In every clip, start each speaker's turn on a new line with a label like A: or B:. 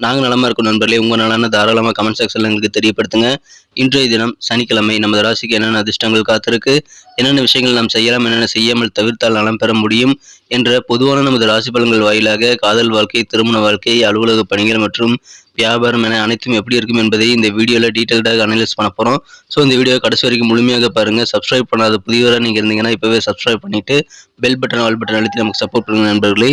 A: நாங்கள் நலமாக இருக்கோம் நண்பர்களே. உங்கள் நலன தாராளமாக கமெண்ட் செக்ஷனில் எங்களுக்கு தெரியப்படுத்துங்க. இன்றைய தினம் சனிக்கிழமை நமது ராசிக்கு என்னென்ன அதிர்ஷ்டங்கள் காத்திருக்கு என்னென்ன விஷயங்கள் நாம் செய்யலாம் என்னென்ன செய்யாமல் தவிர்த்தால் நலம் பெற முடியும் என்ற பொதுவான நமது ராசி பலன்கள் வாயிலாக காதல் வாழ்க்கை திருமண வாழ்க்கை அலுவலக பணிகள் மற்றும் வியாபாரம் என அனைத்தும் எப்படி இருக்கும் என்பதை இந்த வீடியோவில் டீட்டெயில்டாக அனலைஸ் பண்ண போகிறோம் ஸோ இந்த வீடியோ கடைசி வரைக்கும் முழுமையாக பாருங்கள் சப்ஸ்கிரைப் பண்ணாத புதியவராக நீங்கள் இருந்தீங்கன்னா இப்போவே சப்ஸ்கிரைப் பண்ணிவிட்டு பெல் பட்டன் ஆல் பட்டன் அழுத்தி நமக்கு சப்போர்ட் பண்ணுங்கள் நண்பர்களே.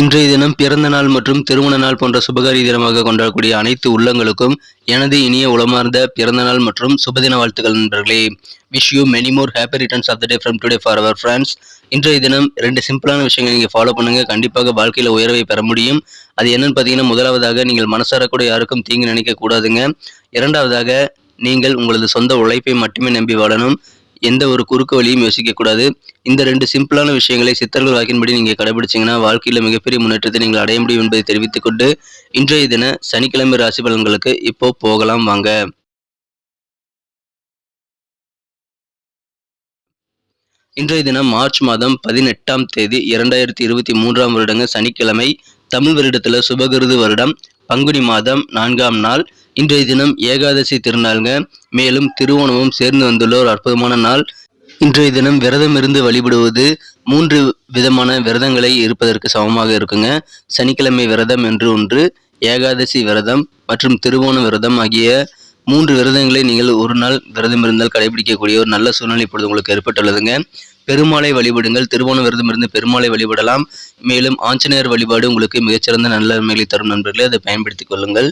A: இன்றைய தினம் பிறந்த நாள் மற்றும் திருமண நாள் போன்ற சுபகாரி தினமாக கொண்டாடக்கூடிய அனைத்து உள்ளங்களுக்கும் எனது இனிய உளமார்ந்த பிறந்த நாள் மற்றும் சுபதின வாழ்த்துக்கள் நண்பர்களே. Wish you many more happy returns of the day from today for our friends இன்றைய தினம் ரெண்டு சிம்பிளான விஷயங்கள் நீங்கள் ஃபாலோ பண்ணுங்க. கண்டிப்பாக வாழ்க்கையில் உயர்வை பெற முடியும். அது என்னன்னு பார்த்தீங்கன்னா முதலாவதாக நீங்கள் மனசார கூட யாருக்கும் தீங்கு நினைக்க கூடாதுங்க இரண்டாவதாக நீங்கள் உங்களது சொந்த உழைப்பை மட்டுமே நம்பி வாழணும். எந்த ஒரு குறுக்கு வழியும் யோசிக்கக்கூடாது. இந்த ரெண்டு சிம்பிளான விஷயங்களை சித்தர்கள் வாக்கின்படி நீங்கள் கடைபிடிச்சீங்கன்னா வாழ்க்கையில் மிகப்பெரிய முன்னேற்றத்தை நீங்கள் அடைய முடியும் என்பதை தெரிவித்துக் கொண்டு இன்றைய தின சனிக்கிழமை ராசி பலன்களுக்கு இப்போ போகலாம் வாங்க. இன்றைய தினம் மார்ச் மாதம் பதினெட்டாம் தேதி இரண்டாயிரத்தி இருபத்தி மூன்றாம் வருடங்க சனிக்கிழமை தமிழ் வருடத்தில் சுபகிருது வருடம். பங்குனி மாதம் நான்காம் நாள் இன்றைய தினம் ஏகாதசி திருநாளுங்க. மேலும் திருவோணமும் சேர்ந்து வந்துள்ள ஒரு அற்புதமான நாள். இன்றைய தினம் விரதம் இருந்து வழிபடுவது மூன்று விதமான விரதங்களை இருப்பதற்கு சமமாக இருக்குங்க. சனிக்கிழமை விரதம் என்று ஒன்று ஏகாதசி விரதம் மற்றும் திருவோண விரதம் ஆகிய மூன்று விரதங்களை நீங்கள் ஒரு நாள் விரதம் இருந்தால் கடைபிடிக்கக்கூடிய ஒரு நல்ல சூழ்நிலை இப்பொழுது உங்களுக்கு ஏற்பட்டுள்ளதுங்க. பெருமாளை வழிபடுங்கள் திருவோண விரதம் இருந்து பெருமாளை வழிபடலாம். மேலும் ஆஞ்சநேயர் வழிபாடு உங்களுக்கு மிகச்சிறந்த நல்ல நன்மைகளை தரும் நண்பர்களே அதை பயன்படுத்திக் கொள்ளுங்கள்.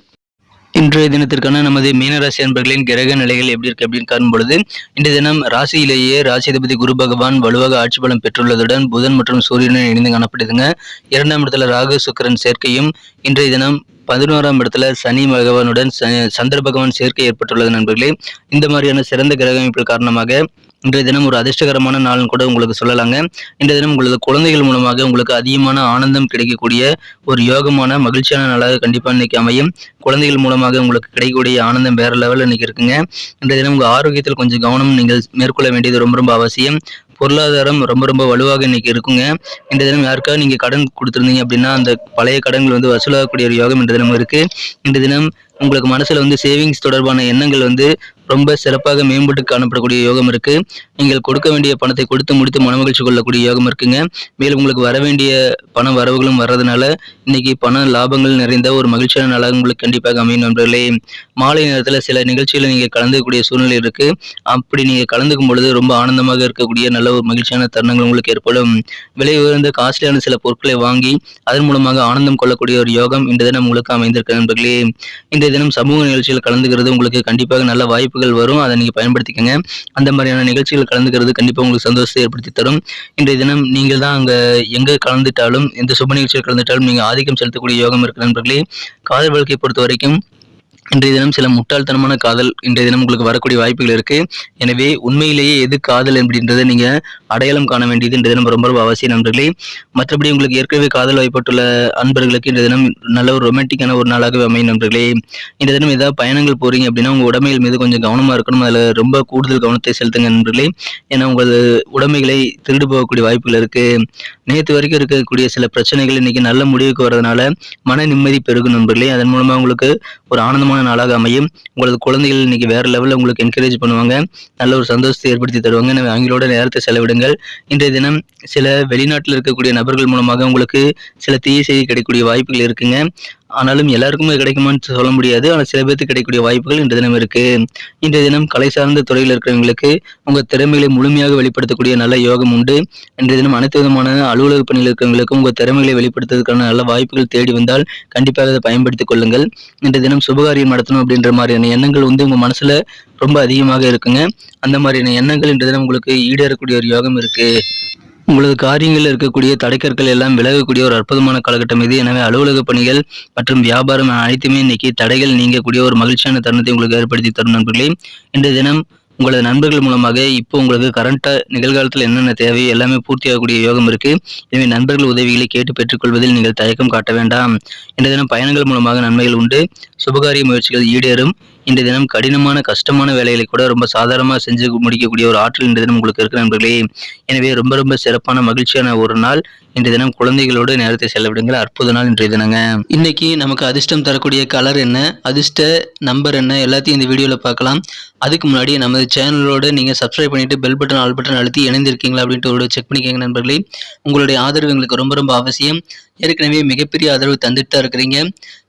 A: இன்றைய தினத்திற்கான நமது மீனராசி அன்பர்களின் கிரக நிலைகள் எப்படி இருக்கு அப்படின்னு காணும் பொழுது இன்றைய தினம் ராசியிலேயே ராசிதிபதி குரு பகவான் வலுவாக ஆட்சி பலம் பெற்றுள்ளதுடன் புதன் மற்றும் சூரியனுடன் இணைந்து காணப்படுதுங்க. இரண்டாம் இடத்துல ராகு சுக்கிரன் சேர்க்கையும் இன்றைய தினம் பதினோராம் இடத்துல சனி பகவானுடன் ச- சந்திர பகவான் சேர்க்கை ஏற்பட்டுள்ளது நண்பர்களே. இந்த மாதிரியான சிறந்த கிரக அமைப்புகள் காரணமாக இன்றைய தினம் ஒரு அதிர்ஷ்டகரமான நாள்னு கூட உங்களுக்கு சொல்லலாங்க. இன்றைய தினம் உங்களது குழந்தைகள் மூலமாக உங்களுக்கு அதிகமான ஆனந்தம் கிடைக்கக்கூடிய ஒரு யோகமான மகிழ்ச்சியான நாளாக கண்டிப்பாக இன்னைக்கு அமையும். குழந்தைகள் மூலமாக உங்களுக்கு கிடைக்கக்கூடிய ஆனந்தம் வேற லெவலில் இன்னைக்கு இருக்குங்க. இன்றைய தினம் உங்கள் ஆரோக்கியத்தில் கொஞ்சம் கவனம் நீங்கள் மேற்கொள்ள வேண்டியது ரொம்ப ரொம்ப அவசியம். பொருளாதாரம் ரொம்ப ரொம்ப வலுவாக இன்னைக்கு இருக்குங்க. இந்த தினம் யாருக்காவது நீங்கள் கடன் கொடுத்துருந்தீங்க அப்படின்னா அந்த பழைய கடன்கள் வந்து வசூலாகக்கூடிய ஒரு யோகம் இந்த தினம் இருக்கு. இந்த தினம் உங்களுக்கு மனசுல வந்து சேவிங்ஸ் தொடர்பான எண்ணங்கள் வந்து ரொம்ப சிறப்பாக மேம்பட்டு காணப்படக்கூடிய யோகம் இருக்கு. நீங்கள் கொடுக்க வேண்டிய பணத்தை கொடுத்து முடித்து மனமகிழ்ச்சி கொள்ளக்கூடிய யோகம் இருக்குங்க. மேலும் உங்களுக்கு வர வேண்டிய பண வரவுகளும் வர்றதுனால இன்னைக்கு பண லாபங்கள் நிறைந்த ஒரு மகிழ்ச்சியான நாளாக உங்களுக்கு கண்டிப்பாக அமையும் நண்பர்களே. மாலை நேரத்தில் சில நிகழ்ச்சிகளை நீங்கள் கலந்துக்கக்கூடிய சூழ்நிலை இருக்கு. அப்படி நீங்கள் கலந்துக்கும் பொழுது ரொம்ப ஆனந்தமாக இருக்கக்கூடிய நல்ல ஒரு மகிழ்ச்சியான தருணங்கள் உங்களுக்கு ஏற்படும். விலை உயர்ந்த காஸ்ட்லியான சில பொருட்களை வாங்கி அதன் மூலமாக ஆனந்தம் கொள்ளக்கூடிய ஒரு யோகம் இந்த தினம் உங்களுக்கு அமைந்திருக்க நண்பர்களே. இன்றைய தினம் சமூக நிகழ்ச்சியில் கலந்துக்கிறது உங்களுக்கு கண்டிப்பாக நல்ல வாய்ப்புகள் வரும். அதை நீங்கள் பயன்படுத்திக்கங்க. அந்த மாதிரியான நிகழ்ச்சிகள் கலந்துக்கிறது கண்டிப்பாக உங்களுக்கு சந்தோஷத்தை ஏற்படுத்தி தரும். இன்றைய தினம் நீங்கள் தான் அங்கே எங்கே கலந்துட்டாலும் எந்த சுப நிகழ்ச்சியில் கலந்துட்டாலும் நீங்கள் ஆதிக்கம் செலுத்தக்கூடிய யோகம் இருக்கிற நண்பர்களே. காதல் வாழ்க்கையை பொறுத்த வரைக்கும் இன்றைய தினம் சில முட்டாள்தனமான காதல் இன்றைய தினம் உங்களுக்கு வரக்கூடிய வாய்ப்புகள் இருக்கு. எனவே உண்மையிலேயே எது காதல் அப்படின்றத நீங்க அடையாளம் காண வேண்டியது இன்றைய தினம் ரொம்ப ரொம்ப அவசியம் நண்பர்களே. மற்றபடி உங்களுக்கு ஏற்கனவே காதல் வாய்ப்பட்டுள்ள அன்பர்களுக்கு இன்றைய தினம் நல்ல ஒரு ரொமான்டிக்கான ஒரு நாளாகவே அமையும் நண்பர்களே. இந்த தினம் ஏதாவது பயணங்கள் போறீங்க அப்படின்னா உங்க உடமைகள் மீது கொஞ்சம் கவனமா இருக்கணும். அதுல ரொம்ப கூடுதல் கவனத்தை செலுத்துங்க நண்பர்களே. ஏன்னா உங்களது உடைமைகளை திருடு போகக்கூடிய வாய்ப்புகள் இருக்கு. நேற்று வரைக்கும் இருக்கக்கூடிய சில பிரச்சனைகள் இன்னைக்கு நல்ல முடிவுக்கு வரதுனால மன நிம்மதி பெருகும் நண்பர்களே. அதன் மூலமாக உங்களுக்கு ஒரு ஆனந்தமான நாளாக அமையும். உங்களது குழந்தைகள் இன்னைக்கு வேற லெவலில் உங்களுக்கு என்கரேஜ் பண்ணுவாங்க. நல்ல ஒரு சந்தோஷத்தை ஏற்படுத்தி தருவாங்க. எனவே அவங்களோட நேரத்தை செலவிடுங்கள். இன்றைய தினம் சில வெளிநாட்டில் இருக்கக்கூடிய நபர்கள் மூலமாக உங்களுக்கு சில தீய செய்தி கிடைக்கக்கூடிய வாய்ப்புகள் இருக்குங்க. ஆனாலும் எல்லாருக்குமே கிடைக்குமான்னு சொல்ல முடியாது. ஆனால் சில பேருக்கு கிடைக்கக்கூடிய வாய்ப்புகள் இன்றைய தினம் இருக்கு. இன்றைய தினம் கலை சார்ந்த துறையில் இருக்கிறவங்களுக்கு உங்க திறமைகளை முழுமையாக வெளிப்படுத்தக்கூடிய நல்ல யோகம் உண்டு. இன்றைய தினம் அனைத்து விதமான அலுவலக பணியில் இருக்கிறவங்களுக்கும் உங்க திறமைகளை வெளிப்படுத்துவதற்கான நல்ல வாய்ப்புகள் தேடி வந்தால் கண்டிப்பாக அதை பயன்படுத்திக் கொள்ளுங்கள். இன்றைய தினம் சுபகாரியம் நடத்தணும் அப்படின்ற மாதிரியான எண்ணங்கள் வந்து உங்க மனசுல ரொம்ப அதிகமாக இருக்குங்க. அந்த மாதிரியான எண்ணங்கள் இன்றைய தினம் உங்களுக்கு ஈடேறக்கூடிய ஒரு யோகம் இருக்கு. உங்களது காரியங்களில் இருக்கக்கூடிய தடைக்கற்கள் எல்லாம் விலகக்கூடிய ஒரு அற்புதமான காலகட்டம் இது. எனவே அலுவலக பணிகள் மற்றும் வியாபாரம் அனைத்துமே இன்னைக்கு தடைகள் நீங்கக்கூடிய ஒரு மகிழ்ச்சியான தருணத்தை உங்களுக்கு ஏற்படுத்தி தரும் நண்பர்களே. இன்றைய தினம் உங்களது நண்பர்கள் மூலமாக இப்போ உங்களுக்கு கரண்ட்டாக நிகழ்காலத்தில் என்னென்ன தேவை எல்லாமே பூர்த்தியாகக்கூடிய யோகம் இருக்கு. எனவே நண்பர்கள் உதவிகளை கேட்டு பெற்றுக்கொள்வதில் நீங்கள் தயக்கம் காட்ட வேண்டாம். இன்றைய தினம் பயணங்கள் மூலமாக நன்மைகள் உண்டு. சுபகாரிய முயற்சிகள் ஈடேறும். இந்த தினம் கடினமான கஷ்டமான வேலைகளை கூட ரொம்ப சாதாரணமாக செஞ்சு முடிக்கக்கூடிய ஒரு ஆற்றல் இந்த தினம் உங்களுக்கு இருக்கு நண்பர்களே. எனவே ரொம்ப ரொம்ப சிறப்பான மகிழ்ச்சியான ஒரு நாள் இன்றைய தினம் குழந்தைகளோடு நேரத்தை செலவிடுங்கள். அற்புத நாள் இன்றைய தினங்க. இன்னைக்கு நமக்கு அதிர்ஷ்டம் தரக்கூடிய கலர் என்ன அதிர்ஷ்ட நம்பர் என்ன எல்லாத்தையும் இந்த வீடியோவில் பார்க்கலாம். அதுக்கு முன்னாடி நமது சேனலோடு நீங்கள் சப்ஸ்கிரைப் பண்ணிட்டு பெல் பட்டன் ஆல் பட்டன் அழுத்தி இணைந்திருக்கீங்களா அப்படின்ட்டு ஒரு செக் பண்ணிக்கோங்க நண்பர்களே. உங்களுடைய ஆதரவு எங்களுக்கு ரொம்ப ரொம்ப அவசியம். ஏற்கனவே மிகப்பெரிய ஆதரவு தந்துட்டு தான் இருக்கிறீங்க.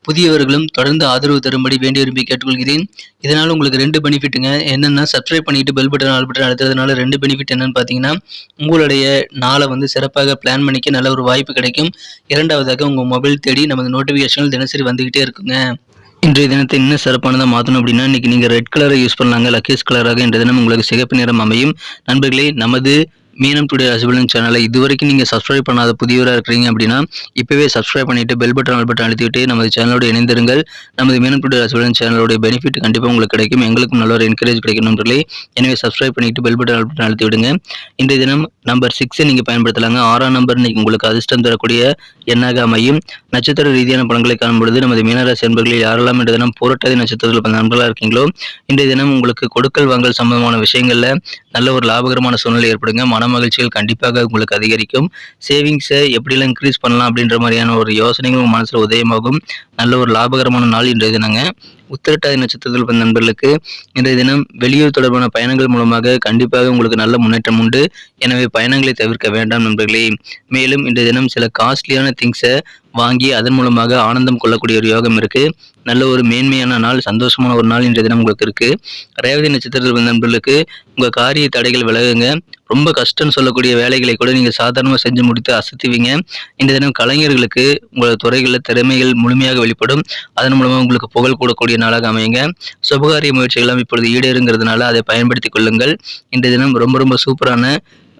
A: புதியவர்களும் தொடர்ந்து ஆதரவு தரும்படி வேண்டி விரும்பி கேட்டுக்கொள்கிறேன். இதனால் உங்களுக்கு ரெண்டு பெனிஃபிட்டுங்க. என்னென்னா சப்ஸ்கிரைப் பண்ணிட்டு பெல் பட்டன் ஆல் பட்டன் அழுத்துறதுனால ரெண்டு பெனிஃபிட் என்னன்னு பார்த்தீங்கன்னா உங்களுடைய நாளை வந்து சிறப்பாக பிளான் பண்ணிக்க நல்ல ஒரு வாய்ப்பு கிடைக்கும். இரண்டாவதாக உங்கள் மொபைல் தேடி நமது நோட்டிஃபிகேஷன்கள் தினசரி வந்துக்கிட்டே இருக்குங்க. இன்றைய தினத்தை இன்னும் சிறப்பானதாக மாற்றணும் அப்படின்னா இன்றைக்கி நீங்கள் ரெட் கலரை யூஸ் பண்ணலாங்க லக்கேஸ் கலராக இன்றைய தினம் உங்களுக்கு சிகப்பு நிறம் அமையும். நண்பர்களே நமது மீனம் டுடே ரசிபலன் சேனலை இது வரைக்கும் நீங்கள் சப்ஸ்கிரைப் பண்ணாத புதியவராக இருக்கிறீங்க அப்படின்னா இப்போவே சப்ஸ்கிரைப் பண்ணிட்டு பெல் பட்டன் ஆல் பட்டன் அழுத்திவிட்டு நமது சேனலோடு இணைந்திருங்கள். நமது மீனம் டுடே ரசிபலன் சேனலோட பெனிஃபிட் கண்டிப்பாக உங்களுக்கு கிடைக்கும். எங்களுக்கும் நல்ல ஒரு என்கரேஜ் கிடைக்கும் நண்பர்களே. எனவே சப்ஸ்கிரைப் பண்ணிட்டு பெல் பட்டன் ஆல் பட்டன் அழுத்தி விடுங்க. இன்றைய தினம் நம்பர் சிக்ஸை நீங்கள் பயன்படுத்தலாங்க. ஆறாம் நம்பர் இன்னைக்கு உங்களுக்கு அதிர்ஷ்டம் தரக்கூடிய எண்ணாக அமையும்? நட்சத்திர ரீதியான படங்களை காணும் பொழுது நமது மீனராசி என்பர்களில் யாரெல்லாம் இன்றைய தினம் புரட்டாதி நட்சத்திரத்தில் நண்பர்களாக இருக்கீங்களோ இன்றைய தினம் உங்களுக்கு கொடுக்கல் வாங்கல் சம்பந்தமான விஷயங்களில் நல்ல ஒரு லாபகரமான சூழ்நிலை ஏற்படுங்க. மன மகிழ்ச்சிகள் கண்டிப்பாக உங்களுக்கு அதிகரிக்கும். சேவிங்ஸை எப்படிலாம் இன்க்ரீஸ் பண்ணலாம் அப்படின்ற மாதிரியான ஒரு யோசனைகள் உங்கள் மனசில் உதயமாகும். நல்ல ஒரு லாபகரமான நாள் இன்றைய தினங்க. உத்திரட்டாதி நட்சத்திரத்தில் பிறந்த நண்பர்களுக்கு இன்றைய தினம் வெளியூர் தொடர்பான பயணங்கள் மூலமாக கண்டிப்பாக உங்களுக்கு நல்ல முன்னேற்றம் உண்டு. எனவே பயணங்களை தவிர்க்க வேண்டாம் நண்பர்களே. மேலும் இன்றைய தினம் சில காஸ்ட்லியான திங்ஸை வாங்கி அதன் மூலமாக ஆனந்தம் கொள்ளக்கூடிய ஒரு யோகம் இருக்கு. நல்ல ஒரு மேன்மையான நாள் சந்தோஷமான ஒரு நாள் இன்றைய தினம் உங்களுக்கு இருக்கு. ரேவதி நட்சத்திரத்தில் பிறந்த நண்பர்களுக்கு உங்க காரிய தடைகள் விலகுங்க. ரொம்ப கஷ்டம்னு சொல்லக்கூடிய வேலைகளை கூட நீங்க சாதாரணமாக செஞ்சு முடித்து அசத்துவீங்க. இந்த தினம் கலைஞர்களுக்கு உங்களோட துறைகளில் திறமைகள் முழுமையாக வெளிப்படும். அதன் மூலமாக உங்களுக்கு புகழ் கூடக்கூடிய நாளாக அமையுங்க. சுபகாரிய முயற்சிகளும் இப்பொழுது ஈடேறுங்கிறதுனால அதை பயன்படுத்திக் கொள்ளுங்கள். இன்றைய தினம் ரொம்ப ரொம்ப சூப்பரான